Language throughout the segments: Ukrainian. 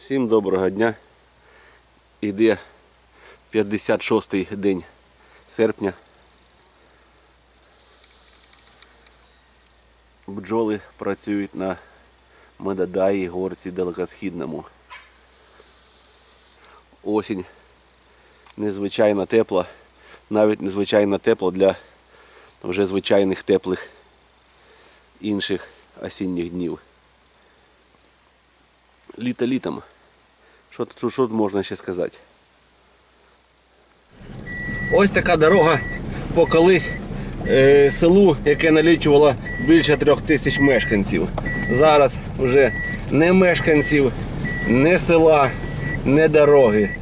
Всім доброго дня. Іде 56-й день серпня. Бджоли працюють на Медадаї горці далекосхідному. Осінь незвичайно тепла, навіть незвичайно тепла для вже звичайних теплих інших осінніх днів. Літо літом. Що, тут- що можна ще сказати? Ось така дорога по колись е, селу, яке налічувало більше трьох тисяч мешканців. Зараз вже не мешканців, не села, не дороги.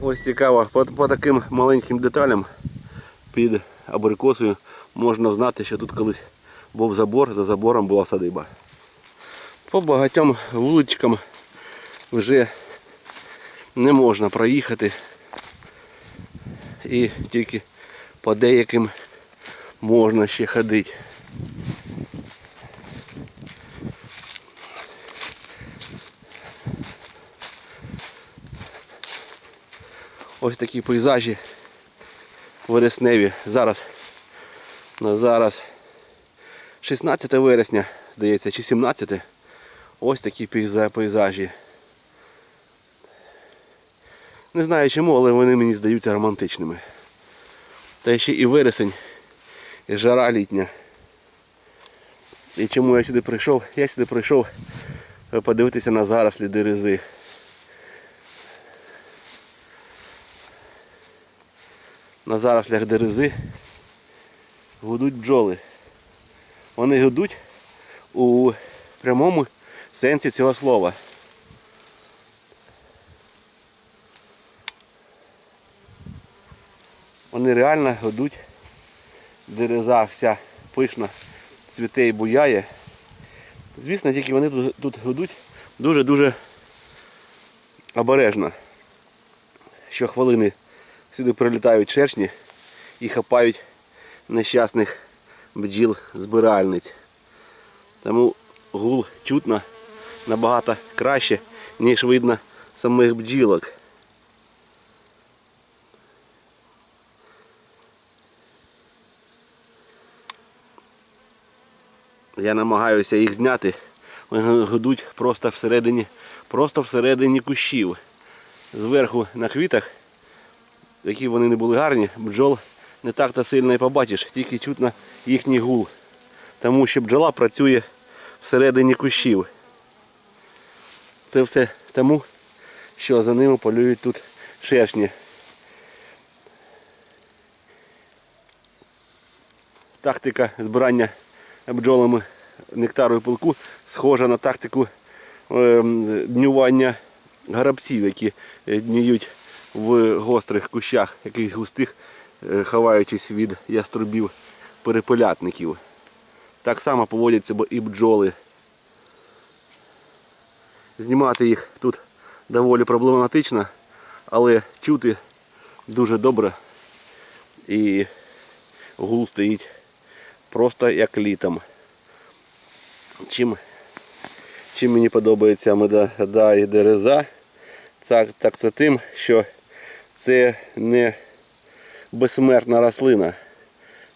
Ось цікаво, по, по таким маленьким деталям під абрикосою можна знати, що тут колись був забор, за забором була садиба. По багатьом вуличкам вже не можна проїхати. І тільки по деяким можна ще ходити. Ось такі пейзажі вересневі. Зараз на зараз 16 вересня, здається, чи 17. Ось такі пейзажі. Не знаю чому, але вони мені здаються романтичними. Та ще і вересень, і жара літня. І чому я сюди прийшов? Я сюди прийшов подивитися на зарослі дерези. На зарослях дерези гудуть бджоли. Вони гудуть у прямому сенсі цього слова. Вони реально гудуть. Дереза вся пишна, цвіте і буяє. Звісно, тільки вони тут, тут гудуть дуже-дуже обережно. Щохвилини сюди прилітають чершні і хапають нещасних бджіл збиральниць. Тому гул чутно набагато краще, ніж видно самих бджілок. Я намагаюся їх зняти. Вони гудуть просто всередині, просто всередині кущів. Зверху на квітах, які вони не були гарні, бджол не так то сильно і побачиш, тільки чутно їхній гул. Тому що бджола працює всередині кущів. Це все тому, що за ними полюють тут шершні. Тактика збирання бджолами нектару і пилку схожа на тактику ем, днювання горобців, які е, дніють в гострих кущах, якихось густих, е, ховаючись від яструбів перепелятників. Так само поводять себе і бджоли. Знімати їх тут доволі проблематично, але чути дуже добре і гул стоїть просто як літом. Чим, чим мені подобається меда дереза, так, так це тим, що це не безсмертна рослина.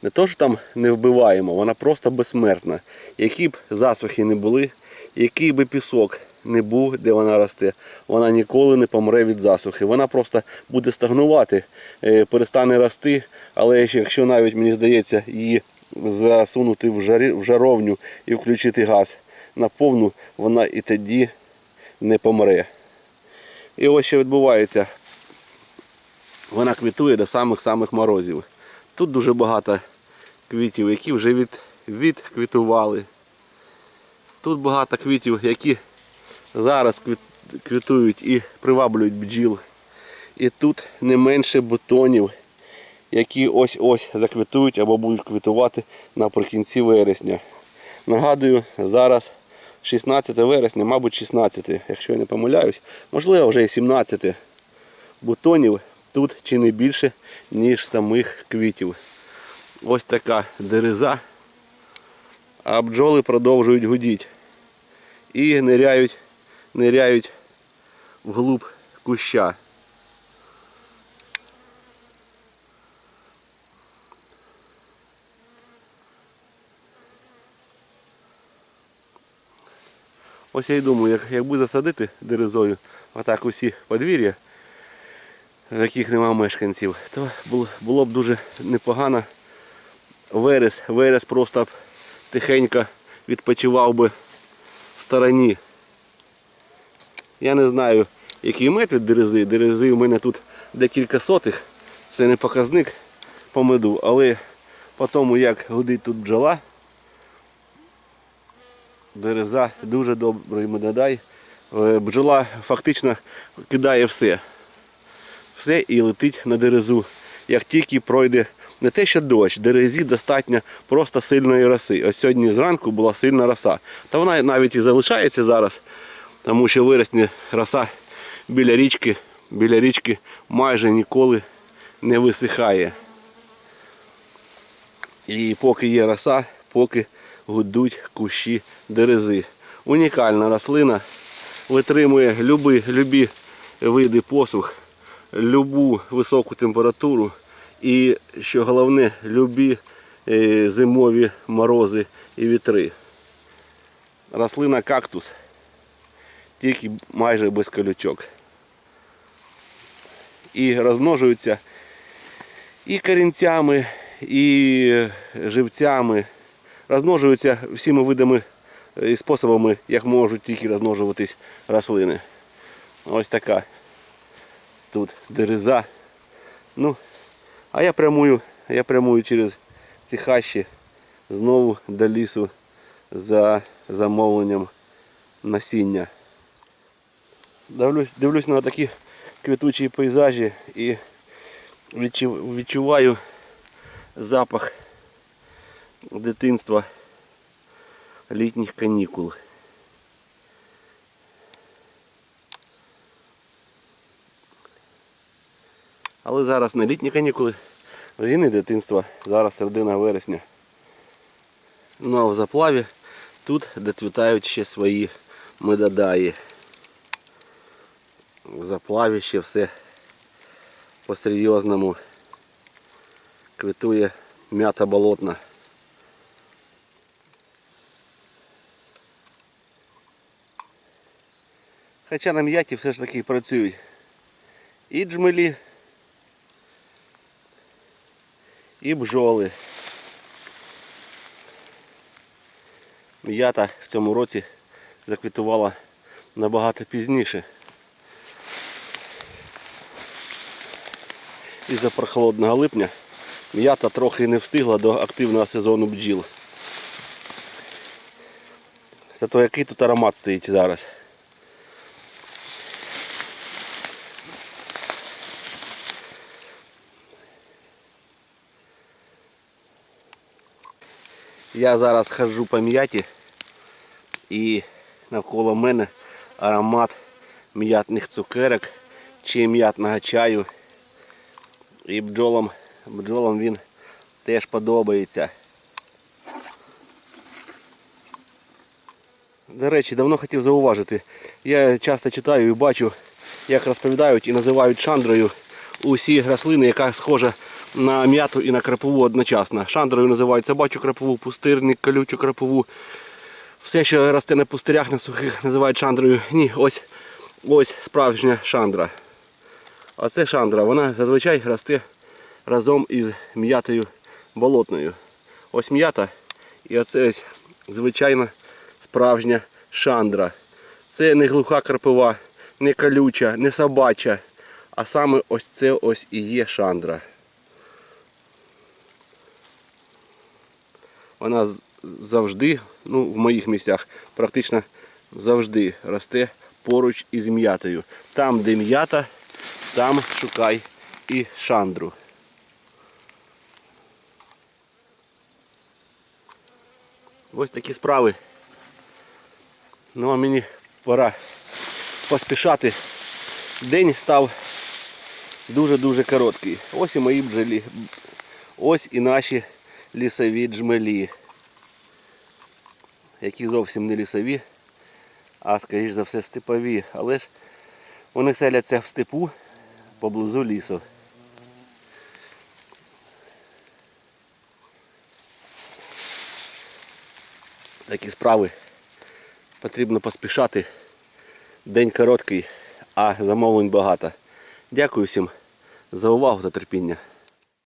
Не то, що там не вбиваємо, вона просто безсмертна. Які б засухи не були, який би пісок не був, де вона росте, вона ніколи не помре від засухи. Вона просто буде стагнувати, е, перестане рости, але якщо навіть мені здається її засунути в, жаровню і включити газ на повну, вона і тоді не помре. І ось що відбувається. Вона квітує до самих-самих морозів. Тут дуже багато квітів, які вже від, відквітували. Тут багато квітів, які зараз квітують і приваблюють бджіл. І тут не менше бутонів, які ось-ось заквітують або будуть квітувати наприкінці вересня. Нагадую, зараз 16 вересня, мабуть 16, якщо я не помиляюсь, можливо вже і 17 бутонів тут чи не більше, ніж самих квітів. Ось така дереза. А бджоли продовжують гудіти. І ниряють, ниряють вглуб куща. Ось я й думаю, як, якби засадити дерезою отак усі подвір'я, в яких нема мешканців, то було, б дуже непогано. Верес, верес просто б тихенько відпочивав би в стороні. Я не знаю, який метод дерези. Дерези у мене тут декілька сотих. Це не показник по меду, але по тому, як гудить тут бджола, дереза дуже добрий медодай. Е, Бджола фактично кидає все. Все і летить на дерезу. Як тільки пройде не те, що дощ, дерезі достатньо просто сильної роси. Ось сьогодні зранку була сильна роса. Та вона навіть і залишається зараз, тому що виросне роса біля річки, біля річки майже ніколи не висихає. І поки є роса, поки гудуть кущі дерези. Унікальна рослина, витримує люби, любі види посух, любу високу температуру і, що головне, любі е, зимові морози і вітри. Рослина кактус, тільки майже без колючок. І розмножуються і корінцями, і живцями. Розмножуються всіма видами і способами, як можуть тільки розмножуватись рослини. Ось така тут дереза. Ну, а я прямую, я прямую через ці хащі знову до лісу за замовленням насіння. Дивлюсь, дивлюсь на такі квітучі пейзажі і відчуваю запах дитинства літніх канікул. Але зараз не літні канікули, і не дитинство, зараз середина вересня. Ну а в заплаві тут доцвітають ще свої медодаї. В заплаві ще все по-серйозному квітує м'ята болотна. Хоча на м'яті все ж таки працюють і джмелі, і бджоли. М'ята в цьому році заквітувала набагато пізніше. Із-за прохолодного липня м'ята трохи не встигла до активного сезону бджіл. Зато який тут аромат стоїть зараз. Я зараз ходжу по м'яті і навколо мене аромат м'ятних цукерок чи м'ятного чаю. І бджолам, бджолам він теж подобається. До речі, давно хотів зауважити. Я часто читаю і бачу, як розповідають і називають шандрою усі рослини, яка схожа на м'яту і на крапову одночасно. Шандрою називають собачу крапову, пустирник, колючу крапову. Все, що росте на пустирях, на сухих, називають шандрою. Ні, ось, ось справжня шандра. А це шандра, вона зазвичай росте разом із м'ятою болотною. Ось м'ята і оце ось звичайна справжня шандра. Це не глуха крапива, не колюча, не собача, а саме ось це ось і є шандра. Вона завжди, ну в моїх місцях, практично завжди росте поруч із м'ятою. Там, де м'ята, там шукай і шандру. Ось такі справи. Ну а мені пора поспішати. День став дуже-дуже короткий. Ось і мої бджолі. Ось і наші лісові джмелі, які зовсім не лісові, а скоріш за все степові. Але ж вони селяться в степу поблизу лісу. Такі справи. Потрібно поспішати. День короткий, а замовлень багато. Дякую всім за увагу та терпіння.